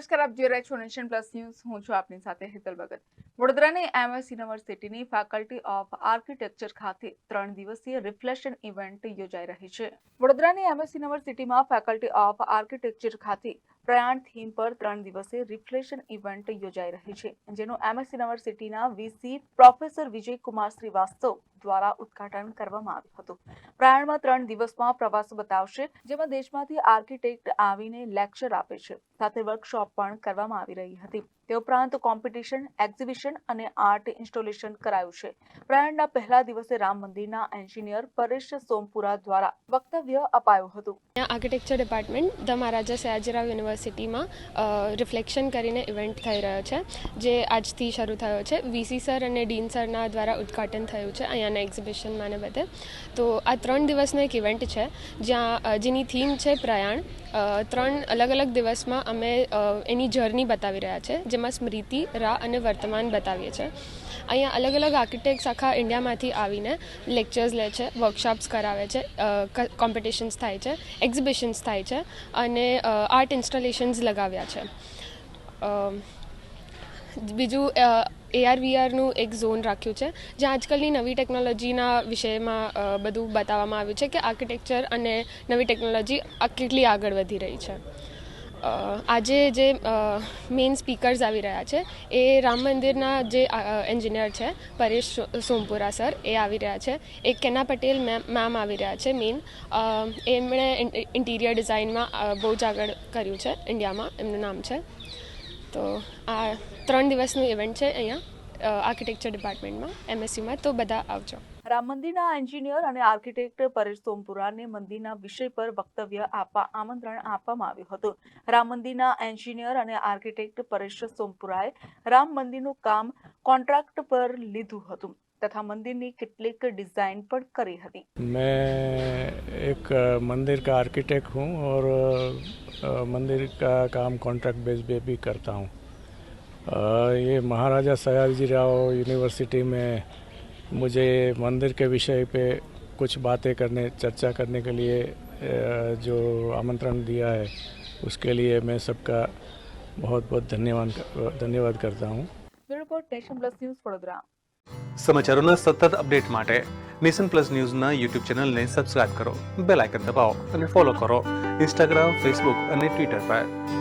નમસ્કાર, આપ જોઈ રહ્યા છો નેશન પ્લસ ન્યૂઝ. હું છું આપની સાથે હેતલ ભગત. વડોદરાની એમએસ યુનિવર્સિટીની ફેકલ્ટી ઓફ આર્કિટેક્ચર ખાતે ત્રણ દિવસીય રિફ્લેક્શન ઇવેન્ટ યોજાઈ રહી છે. વડોદરાની એમએસ યુનિવર્સિટીમાં ફેકલ્ટી ઓફ આર્કિટેક્ચર ખાતે પ્રયાણ થીમ પર ત્રણ દિવસીય રિફ્લેક્શન ઇવેન્ટ યોજાઈ રહી છે, જેનું એમએસ યુનિવર્સિટીના વીસી પ્રોફેસર વિજય કુમાર શ્રીવાસ્તવ દ્વારા ઉદ્ઘાટન કરવામાં આવ્યું હતું. પ્રયાણમાં ત્રણ દિવસમાં પ્રવાસ બતાવશે, જેમાં દેશમાંથી આર્કિટેક્ટ આવીને લેક્ચર આપે છે. સાથે વર્કશોપ પણ કરવામાં આવી રહી હતી. તે ઉપરાંત કોમ્પિટિશન, એક્ઝિબિશન અને આર્ટ ઇન્સ્ટોલેશન કરાયું છે. પ્રયાણના પહેલા દિવસે રામ મંદિરના એન્જિનિયર પરેશ સોમપુરા દ્વારા વક્તવ્ય અપાયું હતું. Architecture department the Maharaja Sayajirao યુનિવર્સિટીમાં રિફ્લેક્શન કરીને ઇવેન્ટ થઈ રહ્યો છે, જે આજથી શરૂ થયો છે. વીસી સર અને ડીન સરના દ્વારા ઉદ્ઘાટન થયું છે. અહીંયાના એક્ઝિબિશનમાં ને બધે. તો આ ત્રણ દિવસનો એક ઇવેન્ટ છે, જ્યાં જેની થીમ છે પ્રયાણ. ત્રણ અલગ અલગ દિવસમાં અમે એની જર્ની બતાવી રહ્યા છે, જેમાં સ્મૃતિ રા અને વર્તમાન બતાવીએ છીએ અહીંયા અલગ અલગ આર્કિટેક્ટ્સ આખા ઇન્ડિયામાંથી આવીને લેક્ચર્સ લે છે વર્કશોપ્સ કરાવે છે કોમ્પિટિશન્સ થાય છે એક્ઝિબિશન્સ થાય છે, અને આર્ટ ઇન્સ્ટોલેશન્સ લગાવ્યા છે. બીજું એઆર વીઆરનું એક ઝોન રાખ્યું છે, જ્યાં આજકાલની નવી ટેકનોલોજીના વિષયમાં બધું બતાવવામાં આવ્યું છે કે આર્કિટેક્ચર અને નવી ટેકનોલોજી કેટલી આગળ વધી રહી છે. આજે જે મેઇન સ્પીકર્સ આવી રહ્યા છે, એ રામ મંદિરના જે એન્જિનિયર છે, પરેશ સોમપુરા સર, એ આવી રહ્યા છે. એક કેના પટેલ મેમ આવી રહ્યા છે મેઇન એમણે ઇન્ટિરિયર ડિઝાઇનમાં બહુ જ આગળ કર્યું છે, ઇન્ડિયામાં, એમનું નામ છે. તો આ ત્રણ દિવસનું ઇવેન્ટ છે અહીંયા આર્કિટેક્ચર ડિપાર્ટમેન્ટમાં એમએસયુમાં તો બધા આવજો. રામ મંદિરના એન્જિનિયર અને આર્કિટેક્ટ પરેશ સોમપુરાને મંદિરના વિષય પર વક્તવ્ય આપવા આમંત્રણ આપવામાં આવ્યું હતું રામ મંદિરના એન્જિનિયર અને આર્કિટેક્ટ પરેશ સોમપુરાએ રામ મંદિરનું કામ કોન્ટ્રાક્ટ પર લીધું હતું તથા મંદિરની કેટલીક ડિઝાઇન પણ કરી હતી मैं एक अ, मंदिर का आर्किटेक्ट हूँ और अ, मंदिर का काम कॉन्ट्रैक्ट बेस पे भी करता हूँ अ, ये महाराजा सयाजी राव यूनिवर्सिटी में मुझे मंदिर के विषय पे कुछ बातें करने चर्चा करने के लिए अ, जो आमंत्रण दिया है उसके लिए मैं सबका बहुत बहुत धन्यवाद धन्यवाद करता हूँ bureau report nation plus news Vadodara સમાચારોના સતત અપડેટ માટે નેશન પ્લસ ન્યૂઝના યુટ્યુબ ચેનલને સબસ્ક્રાઇબ કરો બેલ આઇકન દબાવો અને ફોલો કરો ઇન્સ્ટાગ્રામ ફેસબુક અને ટ્વિટર પર